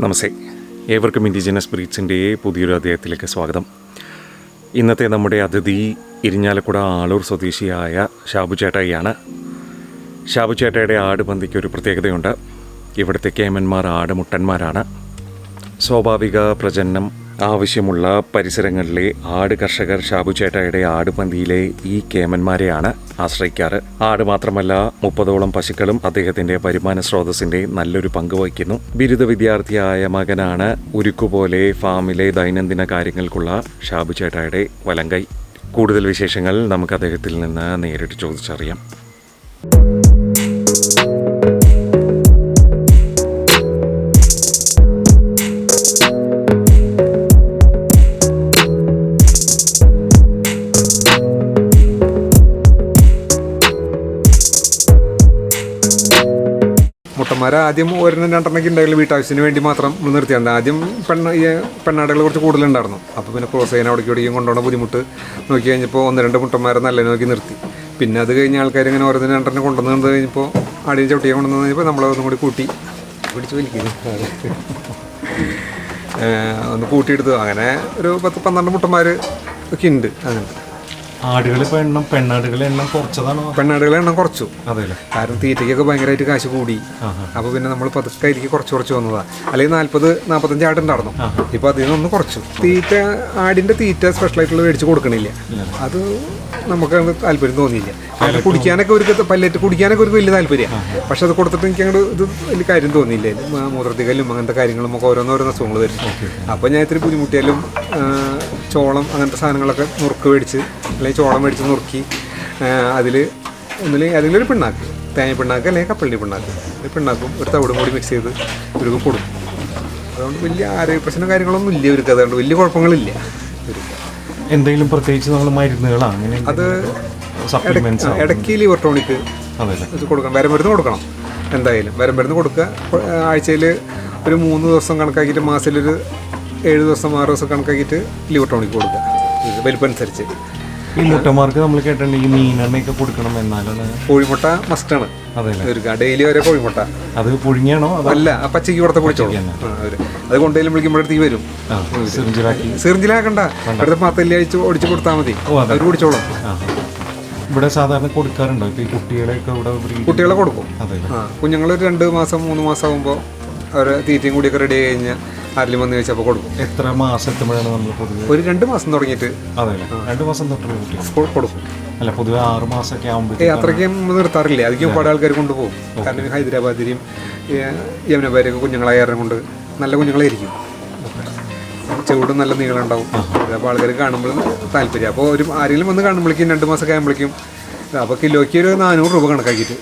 നമസ്തേ. ഏവർക്കും ഇൻഡിജിനസ് ബ്രീഡ്സിന്റെ പുതിയൊരു അദ്ദേഹത്തിലേക്ക് സ്വാഗതം. ഇന്നത്തെ നമ്മുടെ അതിഥി ഇരിഞ്ഞാലക്കുട ആളൂർ സ്വദേശിയായ ഷാബു ചേട്ടായിയാണ്. ഷാബു ചേട്ടായുടെ ആട് പന്തിക്ക് ഒരു പ്രത്യേകതയുണ്ട്. ഇവിടുത്തെ കേമന്മാർ ആട് മുട്ടന്മാരാണ്. സ്വാഭാവിക പ്രജനനം ആവശ്യമുള്ള പരിസരങ്ങളിലെ ആട് കർഷകർ ആട് പന്തിയിലെ ഈ കേമന്മാരെയാണ് ആശ്രയിക്കാറ്. ആട് മാത്രമല്ല മുപ്പതോളം പശുക്കളും അദ്ദേഹത്തിന്റെ വരുമാന സ്രോതസ്സിന്റെ നല്ലൊരു പങ്ക് വഹിക്കുന്നു. ബിരുദ വിദ്യാർത്ഥിയായ മകനാണ് ഉരുക്കുപോലെ ഫാമിലെ ദൈനംദിന കാര്യങ്ങൾക്കുള്ള ഷാബു ചേട്ടായുടെ വലങ്കൈ. കൂടുതൽ വിശേഷങ്ങൾ നമുക്ക് അദ്ദേഹത്തിൽ നിന്ന് നേരിട്ട് ചോദിച്ചറിയാം. മുട്ടന്മാർ ആദ്യം ഒരെണ്ണം രണ്ടെണ്ണയ്ക്ക് ഉണ്ടായിരുന്നു വീട്ടാവശ്യത്തിന് വേണ്ടി മാത്രം നമ്മൾ നിർത്തിയാണ് ആദ്യം പെണ്ണ ഈ പെണ്ണാടുകൾ കുറച്ച് കൂടുതലുണ്ടായിരുന്നു. അപ്പോൾ പിന്നെ പ്രോത്സാഹനം അവിടേക്ക് ഇവിടേക്കും കൊണ്ടുപോകണ ബുദ്ധിമുട്ട് നോക്കി കഴിഞ്ഞപ്പോൾ ഒന്ന് രണ്ട് മുട്ടന്മാരെ നല്ല നോക്കി നിർത്തി. പിന്നെ അത് കഴിഞ്ഞ് ആൾക്കാർ ഇങ്ങനെ ഓരോന്നിനും രണ്ടെണ്ണം കൊണ്ടുവന്ന് കണ്ട് കഴിഞ്ഞപ്പോൾ ആടിയും ചവിട്ടിയെ കൊണ്ടുവന്ന് കഴിഞ്ഞപ്പോൾ നമ്മളതൊന്നും കൂടി കൂട്ടി. പിടിച്ച് വലിക്കുന്നു. ഒന്ന് കൂട്ടിയെടുത്തു. അങ്ങനെ ഒരു പത്ത് പന്ത്രണ്ട് മുട്ടന്മാർ ഒക്കെ ഉണ്ട് അങ്ങനെ എണ്ണം പെണ്ണാടുകളെ എണ്ണം കുറച്ചതാണോ? പെണ്ണാടുകളെ എണ്ണം കുറച്ചു. കാരണം തീറ്റയ്ക്കൊക്കെ ഭയങ്കരമായിട്ട് കാശ് കൂടി. അപ്പോൾ പിന്നെ നമ്മൾ പതുക്കെ ആയിരിക്കും കുറച്ച് കുറച്ച് വന്നതാ. അല്ലെങ്കിൽ നാല്പത് ആട് ഉണ്ടായിരുന്നു. ഇപ്പൊ അതിൽ നിന്നൊന്ന് കുറച്ചു. തീറ്റ ആടിന്റെ തീറ്റ സ്പെഷ്യലായിട്ടുള്ള മേടിച്ച് കൊടുക്കണില്ല. അത് നമുക്ക് താല്പര്യം തോന്നിയില്ല. കാരണം കുടിക്കാനൊക്കെ ഒരു പല്ലേറ്റ് കുടിക്കാനൊക്കെ ഒരു വലിയ താല്പര്യം. പക്ഷെ അത് കൊടുത്തിട്ട് എനിക്ക് അങ്ങോട്ട് ഇത് വലിയ കാര്യം തോന്നിയില്ല. മൂത്രത്തിക്കലും അങ്ങനത്തെ കാര്യങ്ങളും ഒക്കെ ഓരോന്നോരോന്ന് അസുഖങ്ങൾ വരും അപ്പോൾ ഞാൻ ഇത്തിരി ബുദ്ധിമുട്ടിയാലും ചോളം അങ്ങനത്തെ സാധനങ്ങളൊക്കെ നുറുക്ക് മേടിച്ച് അല്ലെങ്കിൽ ചോളം മേടിച്ച് നുറുക്കി അതിൽ ഒന്നിൽ അതിലൊരു പിണ്ണാക്ക് തേങ്ങ പിണ്ണാക്ക് അല്ലെങ്കിൽ കപ്പലിന്റെ പിണ്ണാക്ക്. ഒരു പിണ്ണാക്കും ഒരു തവിടും കൂടി മിക്സ് ചെയ്ത് ഇവർക്ക് കൊടുക്കും. അതുകൊണ്ട് വലിയ ആരോഗ്യ പ്രശ്നം കാര്യങ്ങളൊന്നും ഇല്ല ഇവർക്ക്. അതുകൊണ്ട് വലിയ കുഴപ്പങ്ങളില്ല ഇവർക്ക്. എന്തെങ്കിലും പ്രത്യേകിച്ച് നമ്മൾ മരുന്നുകളാണ് അങ്ങനെ അത് ഇടയ്ക്ക് ലിവർ ടോണിക്ക് കൊടുക്കണം. വരമരുന്ന് കൊടുക്കണം. എന്തായാലും വരമരുന്ന് കൊടുക്കുക. ആഴ്ചയിൽ ഒരു മൂന്ന് ദിവസം കണക്കാക്കിയിട്ട് മാസത്തിലൊരു ഏഴ് ദിവസം ആറ് ദിവസം കണക്കാക്കിയിട്ട് ടോണിക്ക് കൊടുക്കുക. വലിപ്പനുസരിച്ച് ഈ മുട്ടമാർക്ക് നമ്മൾ കേട്ടിട്ടുണ്ട് ഈ മീനെണ്ണയൊക്കെ കൊടുക്കണം എന്നാലാണ്. കോഴിമുട്ട മസ്റ്റാണ് അതെ ഡെയിലി വരെ കോഴിമുട്ട. അത് പുഴുങ്ങിയാണോ അല്ല പച്ചയ്ക്ക് കൊടുത്ത പൊടിച്ചോളൂ അത് അത് കൊണ്ടുപോയി വിളിക്കുമ്പോഴത്തേക്ക് വരും. സിറിഞ്ചിലാക്കണ്ട. അടുത്ത പത്തല്ലി അഴിച്ച് ഒടിച്ച് കൊടുത്താൽ മതി. അവർ കുടിച്ചോളും. ഇവിടെ സാധാരണ കൊടുക്കാറുണ്ടോ? ഈ കുട്ടികളെയൊക്കെ ഇവിടെ കുട്ടികളെ കൊടുക്കും. കുഞ്ഞുങ്ങൾ രണ്ട് മാസം മൂന്ന് മാസം ആകുമ്പോൾ അവരെ തീറ്റയും കൂടിയൊക്കെ റെഡി ആയി കഴിഞ്ഞാൽ ആരെങ്കിലും വന്ന് ചോദിച്ചപ്പോൾ കൊടുക്കും. എത്ര മാസം എത്തുമ്പോഴാണ് നമ്മൾ പൊതുവെ? ഒരു രണ്ട് മാസം തുടങ്ങിയിട്ട്. അതെ രണ്ട് മാസം തൊട്ടുള്ള കൊടുക്കും. അല്ല പൊതുവെ ആറ് മാസമൊക്കെ ഏ ആകുമ്പോഴത്തേക്ക് അത്രയ്ക്കും നിർത്താറില്ല. അധികം ഒരുപാട് ആൾക്കാർ കൊണ്ടുപോകും. കാരണം ഹൈദരാബാദിലും യമുനബാരിയൊക്കെ കുഞ്ഞുങ്ങളായ കാരണം കൊണ്ട് നല്ല കുഞ്ഞുങ്ങളായിരിക്കും. ചൂടും നല്ല നീളം ഉണ്ടാവും അപ്പോൾ ആൾക്കാർ കാണുമ്പോൾ താല്പര്യം. അപ്പോൾ ഒരു ആരെങ്കിലും വന്ന് കാണുമ്പോഴേക്കും രണ്ട് മാസമൊക്കെ ആകുമ്പോഴേക്കും അപ്പോൾ കിലോയ്ക്ക് ഒരു നാനൂറ് രൂപ കണക്കാക്കിയിട്ട്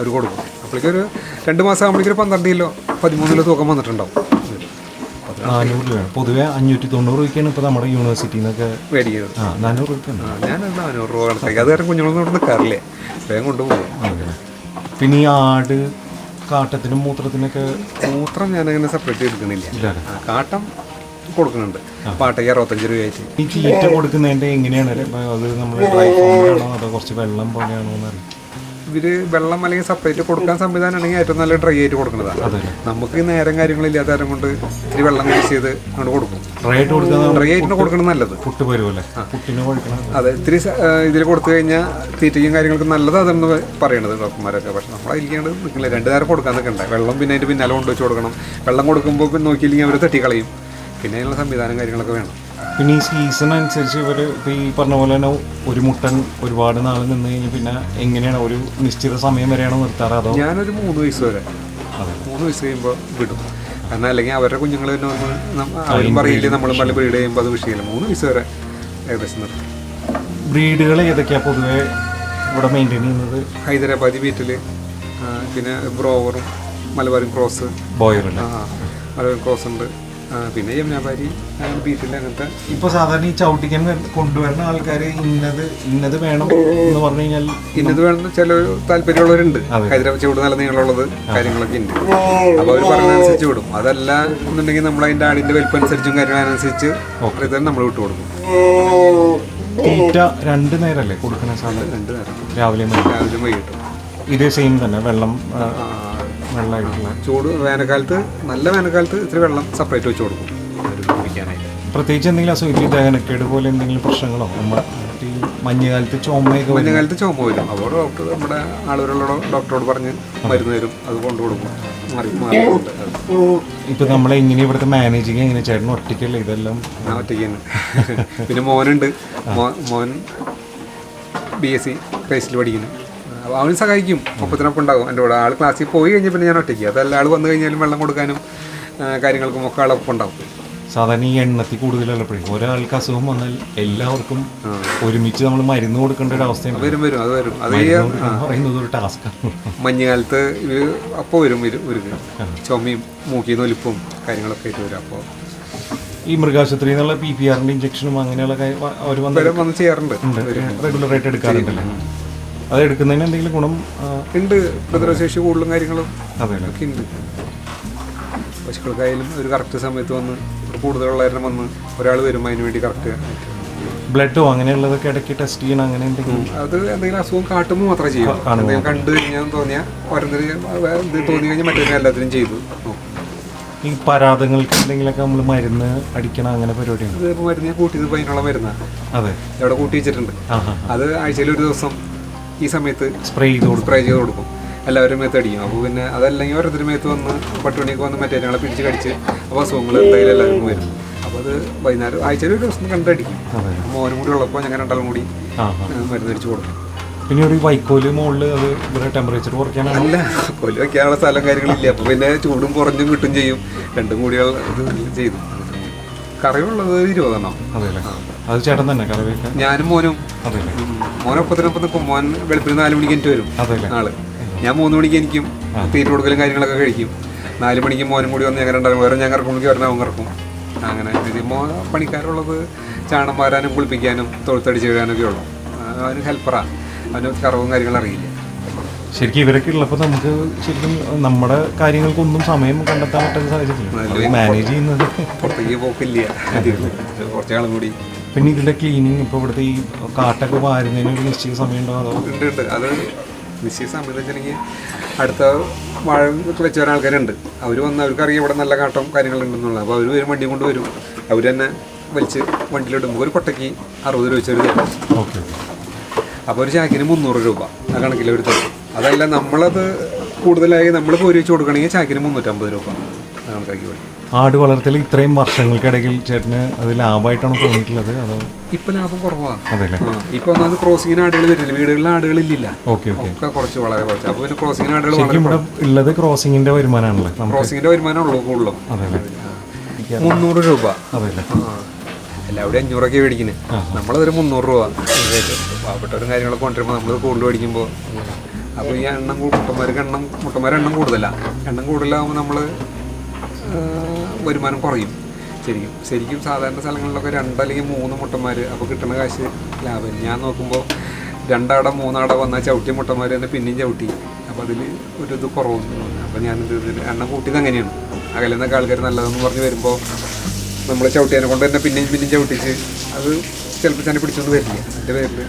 അവർ കൊടുക്കും. അപ്പോഴേക്കും ഒരു രണ്ട് മാസം ആകുമ്പോഴേക്കും ഒരു പന്ത്രണ്ട് കിലോ പതിമൂന്ന് കിലോ തൂക്കം വന്നിട്ടുണ്ടാവും. നാനൂറ് രൂപയാണ്. പൊതുവെ അഞ്ഞൂറ്റി തൊണ്ണൂറ് രൂപയ്ക്കാണ് ഇപ്പോൾ നമ്മുടെ യൂണിവേഴ്സിറ്റിയിൽ നിന്നൊക്കെ മേടിക്കുന്നത്. ആ നാനൂറ് രൂപയ്ക്കാണ്. ഞാൻ നാനൂറ് രൂപ കണക്കാക്കി. അത് കാരണം കുഞ്ഞുങ്ങളൊന്നും ഇവിടെ നിൽക്കാറില്ലേ വേഗം കൊണ്ടുപോകും. പിന്നെ ഈ ആട് കാട്ടത്തിനും മൂത്രത്തിനൊക്കെ മൂത്രം ഞാനങ്ങനെ സെപ്പറേറ്റ് എടുക്കണില്ല കാട്ടം കൊടുക്കുന്നുണ്ട്. പാട്ടയ്ക്ക് അറുപത്തഞ്ച് രൂപയായിട്ട്. ഈ തീറ്റ കൊടുക്കുന്നതിന്റെ എങ്ങനെയാണ് അത് നമ്മൾ ഡ്രൈ ഫോമിലാണോ അതോ കുറച്ച് വെള്ളം പോലെയാണോ എന്നറിയാം ഇവർ വെള്ളം അല്ലെങ്കിൽ സെപ്പറേറ്റ് കൊടുക്കാൻ സംവിധാനം ആണെങ്കിൽ ഏറ്റവും നല്ല ഡ്രൈ ആയിട്ട് കൊടുക്കുന്നതാണ്. നമുക്ക് നേരം കാര്യങ്ങളില്ലാത്ത നേരം കൊണ്ട് ഇത്തിരി വെള്ളം മിക്സ് ചെയ്ത് അങ്ങോട്ട് കൊടുക്കും. ഡ്രൈ ആയിട്ട് കൊടുക്കുന്ന ഡ്രൈ ആയിട്ട് കൊടുക്കണം നല്ലത്. പുട്ട് പോലെ അതെ ഇത്തിരി ഇതിൽ കൊടുത്തു കഴിഞ്ഞാൽ തീറ്റയും കാര്യങ്ങൾക്ക് നല്ലത് അതെന്ന് പറയണത് ഡോക്ടർമാരൊക്കെ. പക്ഷെ നമ്മൾ അതിലേക്കാണ്ട് നിൽക്കില്ല രണ്ട് നേരം കൊടുക്കാൻ നിൽക്കണ്ടേ വെള്ളം പിന്നെ അതിന്റെ പിന്നാലെ കൊണ്ടുവച്ച് കൊടുക്കണം. വെള്ളം കൊടുക്കുമ്പോൾ നോക്കിയില്ലെങ്കിൽ അവർ തട്ടിക്കളയും. പിന്നെ അതിനുള്ള സംവിധാനം കാര്യങ്ങളൊക്കെ വേണം. പിന്നെ ഈ സീസൺ അനുസരിച്ച് ഇവർ ഇപ്പോൾ ഈ പറഞ്ഞ പോലെ തന്നെ ഒരു മുട്ടൻ ഒരുപാട് നാൾ നിന്ന് കഴിഞ്ഞ് പിന്നെ എങ്ങനെയാണ് ഒരു നിശ്ചിത സമയം വരെയാണ് നിർത്താറ് അതോ? ഞാനൊരു മൂന്ന് വയസ്സ് വരെ. മൂന്ന് വയസ്സ് കഴിയുമ്പോൾ വിടും. കാരണം അല്ലെങ്കിൽ അവരുടെ കുഞ്ഞുങ്ങൾ തന്നെ അവരും പറയില്ലേ നമ്മളും പള്ളി ബ്രീഡ് ചെയ്യുമ്പോൾ അത് വിഷയമില്ല മൂന്ന് വയസ്സ് വരെ ഏകദേശം നിർത്തും. ബ്രീഡുകൾ ഏതൊക്കെയാണ് പൊതുവേ ഇവിടെ മെയിന്റെയിൻ ചെയ്യുന്നത്? ഹൈദരാബാദി ബീറ്റിൽ പിന്നെ ബ്രോവറും മലബാറും ക്രോസ്. ബോയറും ആ മലബാറും ക്രോസ് ഉണ്ട്. പിന്നെ വ്യാപാരി ബീഫിന്റെ അങ്ങനത്തെ ഇപ്പൊ സാധാരണ ഈ ചവിട്ടിക്കാൻ വര- കൊണ്ടുവരുന്ന ആൾക്കാർ ഇന്നത് ഇന്നത് വേണം എന്ന് പറഞ്ഞു കഴിഞ്ഞാൽ ഇന്നത് വേണം ചില താല്പര്യമുള്ളവരുണ്ട്. ഹൈദരാബാദ് ചൂട് നല്ല നീളമുള്ളത് കാര്യങ്ങളൊക്കെ ഉണ്ട്. അപ്പോൾ അവർ പറഞ്ഞതനുസരിച്ച് വിടും. അതല്ല എന്നുണ്ടെങ്കിൽ നമ്മൾ അതിന്റെ ആടിന്റെ വലിപ്പം അനുസരിച്ചും കാര്യങ്ങളനുസരിച്ച് ഇത് നമ്മൾ വിട്ടു കൊടുക്കും. തീറ്റ രണ്ട് നേരമല്ലേ കൊടുക്കണ സാധനം രണ്ട് നേരം. രാവിലെ രാവിലെ വൈകിട്ടും. ഇതേ സെയിം തന്നെ വെള്ളം വെള്ളമായിട്ടുള്ള ചൂട് വേനൽക്കാലത്ത് നല്ല വേനൽക്കാലത്ത് ഇത്തിരി വെള്ളം സെപ്പറേറ്റ് വെച്ച് കൊടുക്കും. കുടിക്കാനായിട്ട്. പ്രത്യേകിച്ച് എന്തെങ്കിലും അസുഖം ദഹനക്കേട് പോലെ എന്തെങ്കിലും പ്രശ്നങ്ങളോ? നമ്മുടെ ഈ മഞ്ഞുകാലത്ത് ചുമയൊക്കെ മഞ്ഞുകാലത്ത് ചുമ വരും. അപ്പോൾ ഡോക്ടർ നമ്മുടെ ആളുകളുള്ള ഡോക്ടറോട് പറഞ്ഞ് മരുന്ന് തരും. അത് കൊണ്ടു കൊടുക്കും. ഇപ്പൊ നമ്മളെ ഇങ്ങനെ ഇവിടുത്തെ മാനേജിങ്? എങ്ങനെ? ചേട്ടൻ ഒറ്റയ്ക്കല്ലേ ഇതെല്ലാം? ഒറ്റയ്ക്ക് തന്നെ. പിന്നെ മോനുണ്ട്. മോൻ ബി എസ് സി ക്രൈസ്റ്റിൽ പഠിക്കുന്നു. അവൻ സഹായിക്കും. ഒപ്പത്തിനൊപ്പം ഉണ്ടാകും. എന്റെ കൂടെ ആൾ ക്ലാസ്സിൽ പോയി കഴിഞ്ഞാൽ പിന്നെ ഞാൻ ഒറ്റയ്ക്ക്. അതല്ല ആൾ വന്നു കഴിഞ്ഞാലും വെള്ളം കൊടുക്കാനും കാര്യങ്ങൾക്കും ഒക്കെ ആളൊപ്പം ഉണ്ടാവും. സാധാരണ ഈ എണ്ണത്തിൽ കൂടുതലല്ലപ്പോഴും ഒരാൾക്ക് അസുഖം വന്നാൽ എല്ലാവർക്കും ഒരുമിച്ച് നമ്മൾ മരുന്ന് കൊടുക്കേണ്ട ഒരു അവസ്ഥയാണ് വരും വരും അത് വരും. അത് പറയുന്നത് ഒരു ടാസ്ക്കാണ് മഞ്ഞുകാലത്ത് ഇവർ അപ്പോൾ വരും ഒരു ചുമയും മൂക്കിയും ഒലിപ്പും കാര്യങ്ങളൊക്കെ ആയിട്ട് വരും. അപ്പോൾ ഈ മൃഗാശുപത്രി എന്നുള്ള പി പി ആറിന്റെ ഇഞ്ചക്ഷനും അങ്ങനെയുള്ള അവർ വന്ന് ചെയ്യാറുണ്ട്. റെഗുലറായിട്ട് എടുക്കാറുണ്ടല്ലേ? അത് എടുക്കുന്നതിന് എന്തെങ്കിലും ഗുണം ഉണ്ട്. പ്രതിരോധശേഷി കൂടുതലും കാര്യങ്ങളും അതെ ഒക്കെ ഉണ്ട്. പശുക്കൾക്കായാലും ഒരു കറക്റ്റ് സമയത്ത് വന്ന് കൂടുതലുള്ള കൂടുതലുള്ളവരും വന്ന് ഒരാൾ വരും അതിന് വേണ്ടി കറക്റ്റ് ബ്ലഡോ അങ്ങനെയുള്ളതൊക്കെ ഇടയ്ക്ക് ടെസ്റ്റ് ചെയ്യണം അങ്ങനെ എന്തെങ്കിലും? അത് എന്തെങ്കിലും അസുഖം കാട്ടുമ്പോൾ മാത്രമേ ചെയ്യൂ. എന്തെങ്കിലും കണ്ടു കഴിഞ്ഞാൽ തോന്നിയാൽ ഇത് തോന്നി കഴിഞ്ഞാൽ മറ്റേ എല്ലാത്തിനും ചെയ്തു. ഈ പരാതങ്ങൾക്ക് എന്തെങ്കിലുമൊക്കെ നമ്മൾ മരുന്ന് അടിക്കണം അങ്ങനെ പരിപാടിയാണ് മരുന്ന് കൂട്ടിയത് ഇപ്പോൾ അതിനുള്ള മരുന്നാണ് അതെ. ഇവിടെ കൂട്ടി വെച്ചിട്ടുണ്ട്. അത് ആഴ്ചയിൽ ഒരു ദിവസം ഈ സമയത്ത് സ്പ്രേ ചെയ്ത് കൊടുക്കും. സ്പ്രേ ചെയ്ത് കൊടുക്കും. എല്ലാവരും മേത്ത് അടിക്കും. അപ്പോൾ പിന്നെ അതല്ലെങ്കിൽ ഓരോരുത്തരും മേത്ത് വന്ന് പട്ടുമണിക്ക് വന്ന് മറ്റേ ഞങ്ങളെ പിടിച്ച് കടിച്ച് അപ്പോൾ അസുഖങ്ങൾ എന്തായാലും എല്ലാവർക്കും വരും. അപ്പോൾ അത് വൈകുന്നേരം ആഴ്ചയിൽ ഒരു ദിവസം കണ്ടടിക്കും മോനും കൂടി ഉള്ളപ്പോൾ ഞങ്ങൾ രണ്ടാളും കൂടി മരുന്ന് അടിച്ച് കൊടുക്കും. പിന്നെ ഒരു വൈക്കോൽ മുകളിൽ അത് ഇവിടെ ടെമ്പറേച്ചർ കുറയ്ക്കാനാണ്? അല്ല കൊല്ലം വയ്ക്കാനുള്ള സ്ഥലം കാര്യങ്ങളില്ല. അപ്പോൾ പിന്നെ ചൂടും കുറഞ്ഞും കിട്ടും ചെയ്യും. രണ്ടും കൂടിയുള്ള ഇത് ചെയ്തു. കറിയുള്ളത് ഇരുപതെണ്ണം. അതെ അത് ചേട്ടൻ തന്നെ കറിവയ്ക്ക ഞാനും മോനും. അതെ അല്ലേ ഉം, മോനൊപ്പത്തിനൊപ്പം നിൽക്കും മോൻ വെളുപ്പിന് നാല് മണിക്ക് എനിക്ക് വരും അതെ അല്ലേ ആൾ ഞാൻ മൂന്ന് മണിക്ക് എനിക്കും തീറ്റ കൊടുക്കലും കാര്യങ്ങളൊക്കെ കഴിക്കും. നാല് മണിക്ക് മോനും കൂടി വന്ന് ഞങ്ങൾ രണ്ടാളും വേറെ ഞാൻ കറക്കുമ്പോൾ വരണം അവൻ കറക്കും. അങ്ങനെ ഇത് മോ പണിക്കാരുള്ളത് ചാണം വാരാനും കുളിപ്പിക്കാനും തൊഴുത്തടിച്ച് ഒക്കെ ഉള്ളു. അവന് ഹെൽപ്പറാണ് അവന് കറവും കാര്യങ്ങളും അറിയില്ല. ശരിക്കും ഇവരൊക്കെ ഉള്ളപ്പോൾ നമുക്ക് ശരിക്കും നമ്മുടെ കാര്യങ്ങൾക്കൊന്നും സമയം കണ്ടെത്താൻ പറ്റുന്ന സാഹചര്യം മാനേജ് ചെയ്യുന്നത്. പുറത്തേക്ക് പോക്കില്ല. കുറച്ചാളും കൂടി പിന്നെ ഇതിന്റെ ക്ലീനിങ് ഇപ്പോൾ ഇവിടുത്തെ ഈ കാട്ടൊക്കെ വാരുന്നതിന് ഒരു നിശ്ചിത സമയം ഉണ്ടോ അതോ? ഉണ്ട് ഉണ്ട്. അത് നിശ്ചയ സമയം വെച്ചിട്ടുണ്ടെങ്കിൽ അടുത്ത വാഴ വെച്ച് വരാൻ ആൾക്കാരുണ്ട്. അവർ വന്ന് അവർക്കറിയാം ഇവിടെ നല്ല കാട്ടം കാര്യങ്ങളുണ്ടെന്നുള്ളത്. അപ്പോൾ അവർ വരും വണ്ടി കൊണ്ട് വരും. അവർ തന്നെ വലിച്ച് വണ്ടിയിലിടുമ്പോൾ ഒരു കൊട്ടയ്ക്ക് അറുപത് രൂപ വെച്ചൊരു തരും ഓക്കെ അപ്പോൾ ഒരു ചാക്കിന് മുന്നൂറ് രൂപ ആ കണക്കിൽ ഒരു തരും അതല്ല നമ്മളത് കൂടുതലായി നമ്മൾ പോരി വെച്ച് കൊടുക്കണമെങ്കിൽ ചാക്കിന് മുന്നൂറ്റമ്പത് രൂപ. കണക്കാക്കി കൊടുക്കും ആട് വളർത്തൽ ഇത്രയും വർഷങ്ങൾക്കിടയിൽ ചേട്ടന് അത് ലാഭമായിട്ടാണ് തോന്നിയിട്ടുള്ളത്? അതോ? ഇപ്പൊ ലാഭം കുറവാണ് അതെ ഇപ്പൊ ഒന്നാമത് ക്രോസിങ്ങിന് ആടുകൾ വരില്ല. വീടുകളിൽ ആടുകളില്ല ഓക്കെ ഓക്കെ. ഒക്കെ കുറച്ച് വളരെ കുറച്ച്. അപ്പൊ പിന്നെ ക്രോസിങ്ങിന് ആടുകൾ ശരിക്കും ഇവിടെ ഉള്ളത് ക്രോസിങ്ങിന്റെ വരുമാനമാണല്ലേ? നമുക്ക് ക്രോസിങ്ങിന്റെ വരുമാനം ഉള്ളൂ കൂടുതലും. അതെ അല്ലേ മുന്നൂറ് രൂപ. അതെ അല്ലേ ആ. എല്ലാവരും അഞ്ഞൂറൊക്കെ മേടിക്കുന്നത് നമ്മളതൊരു മുന്നൂറ് രൂപ. പാവപ്പെട്ടവരും കാര്യങ്ങളൊക്കെ കൊണ്ടുവരുമ്പോൾ നമ്മൾ കൂടുതൽ മേടിക്കുമ്പോൾ അപ്പോൾ ഈ എണ്ണം മുട്ടന്മാർക്ക് എണ്ണം മുട്ടന്മാരെ എണ്ണം കൂടുതലാണ് എണ്ണം കൂടുതലാകുമ്പോൾ നമ്മൾ വരുമാനം കുറയും. ശരിക്കും ശരിക്കും സാധാരണ സ്ഥലങ്ങളിലൊക്കെ രണ്ട് അല്ലെങ്കിൽ മൂന്ന് മുട്ടന്മാർ അപ്പോൾ കിട്ടുന്ന കാശ് ലാഭം. ഞാൻ നോക്കുമ്പോൾ രണ്ടാട മൂന്നാട വന്നാൽ ചവിട്ടിയ മുട്ടന്മാർ തന്നെ പിന്നെയും ചവിട്ടി. അപ്പോൾ അതിൽ ഒരു ഇത് കുറവുണ്ട് അപ്പോൾ ഞാൻ എണ്ണം കൂട്ടിയത് അങ്ങനെയാണ്. അകലെ നിന്നൊക്കെ ആൾക്കാർ നല്ലതെന്ന് പറഞ്ഞ് വരുമ്പോൾ നമ്മൾ ചവിട്ടിയതിനെ കൊണ്ട് തന്നെ പിന്നെയും പിന്നെയും ചവിട്ടിച്ച് അത് ചിലപ്പോൾ തന്നെ പിടിച്ചുകൊണ്ട് വരില്ല. എന്റെ പേരിൽ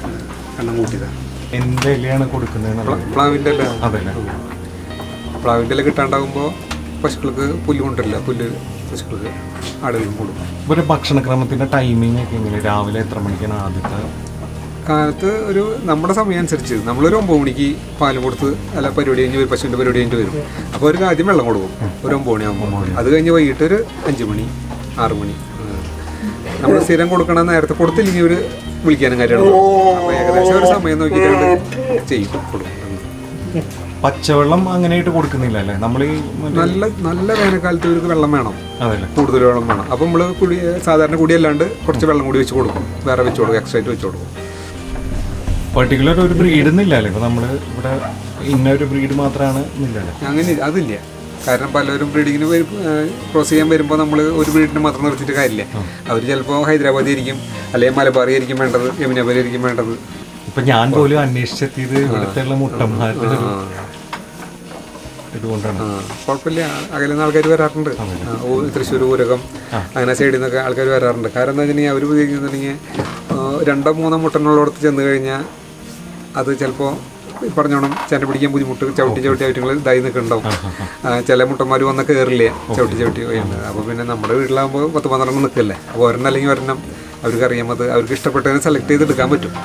എണ്ണം കൂട്ടിയതാണ് എന്ത് ഇലയാണ് കൊടുക്കുന്നത് പ്ലാവിന്റെ അല്ല അതെ അല്ലേ പ്ലാവിന്റെ ഇല കിട്ടാണ്ടാകുമ്പോൾ പശുക്കൾക്ക് പുല്ല് കൊണ്ടില്ല പുല്ല് പശുക്കൾക്ക് ആടുകൾക്കും കൊടുക്കും ഇവരുടെ ഭക്ഷണക്രമത്തിന്റെ ടൈമിംഗ് ഒക്കെ എങ്ങനെ? രാവിലെ എത്ര മണിക്കാണ് ആദ്യത്തെ? കാലത്ത് ഒരു നമ്മുടെ സമയം അനുസരിച്ച് നമ്മളൊരു ഒമ്പത് മണിക്ക് പാൽ കൊടുത്ത് അല്ല പരിപാടി കഴിഞ്ഞ് വരും പശുവിന്റെ പരിപാടി കഴിഞ്ഞ് വരും. അപ്പോൾ അവർക്ക് ആദ്യം വെള്ളം കൊടുക്കും. ഒരു ഒമ്പത് മണിയാകുമ്പോൾ അത് കഴിഞ്ഞ് വൈകിട്ട് ഒരു അഞ്ച് മണി ആറ് മണി. നമ്മൾ സ്ഥിരം കൊടുക്കണ നേരത്തെ കൊടുത്തില്ലെങ്കിൽ ഒരു വിളിക്കാനും കാര്യമാണ് അപ്പോൾ ഏകദേശം ഒരു സമയം നോക്കിയിട്ട് ചെയ്യും കൊടുക്കും പച്ചവെള്ളം അങ്ങനെയായിട്ട് കൊടുക്കുന്നില്ല അല്ലേ നമ്മൾ ഈ നല്ല നല്ല വേനൽക്കാലത്ത് ഇവർക്ക് വെള്ളം വേണം. അതല്ലേ? കൂടുതൽ വെള്ളം വേണം. അപ്പം നമ്മൾ കുടി സാധാരണ കുടിയല്ലാണ്ട് കുറച്ച് വെള്ളം കൂടി വെച്ച് കൊടുക്കും. വേറെ വെച്ച് കൊടുക്കും എക്സ്ട്രാ ആയിട്ട് വെച്ച് കൊടുക്കും. പർട്ടിക്കുലർ ഒരു ബ്രീഡ് എന്നില്ല അല്ലേ ഇപ്പം നമ്മൾ ഇവിടെ ഇന്ന ഒരു ബ്രീഡ് മാത്രമാണ് എന്നില്ല അങ്ങനെ അതില്ല. കാരണം പലരും ബ്രീഡിങ്ങിന് ക്രോസ് ചെയ്യാൻ വരുമ്പോൾ നമ്മൾ ഒരു ബ്രീഡിനെ മാത്രം നിർത്തിയിട്ട് കാര്യമില്ല. അവർ ചിലപ്പോൾ ഹൈദരാബാദി ആയിരിക്കും അല്ലെങ്കിൽ മലബാറി ആയിരിക്കും വേണ്ടത് യമുനാബാരി ആയിരിക്കും വേണ്ടത്. ഇപ്പൊ ഞാൻ പോലും അന്വേഷിച്ചെത്തിയത് ഇവിടുത്തെ മുട്ടന്മാരുടെ ഇതുകൊണ്ടാണ്. കുഴപ്പമില്ല. അകലെ നിന്ന് ആൾക്കാർ വരാറുണ്ട്. തൃശ്ശൂർ ഊരകം അങ്ങനെ സൈഡിൽ നിന്നൊക്കെ ആൾക്കാർ വരാറുണ്ട്. കാരണം എന്താ വെച്ചിട്ടുണ്ടെങ്കിൽ അവർ ഉപയോഗിക്കുന്നുണ്ടെങ്കിൽ രണ്ടോ മൂന്നോ മുട്ടനുള്ളടത്ത് ചെന്ന് കഴിഞ്ഞാൽ അത് ചിലപ്പോൾ പറഞ്ഞോണം ചെന പിടിക്കാൻ ബുദ്ധിമുട്ട് ചവിട്ടി ചവിട്ടി അവറ്റുകൾ ഇതായി നിൽക്കുന്നുണ്ടാവും. ചില മുട്ടന്മാർ വന്ന കയറില്ല ചവിട്ടി ചവിട്ടി പോയിട്ടുണ്ട്. അപ്പോൾ പിന്നെ നമ്മുടെ വീട്ടിലാകുമ്പോൾ പത്ത് പന്ത്രണ്ട് നിൽക്കല്ലേ? അപ്പോൾ ഒരെണ്ണം അല്ലെങ്കിൽ ഒരെണ്ണം അവർക്ക് അറിയാമത് അവർക്ക് ഇഷ്ടപ്പെട്ടതിനെ സെലക്ട് ചെയ്തെടുക്കാൻ പറ്റും.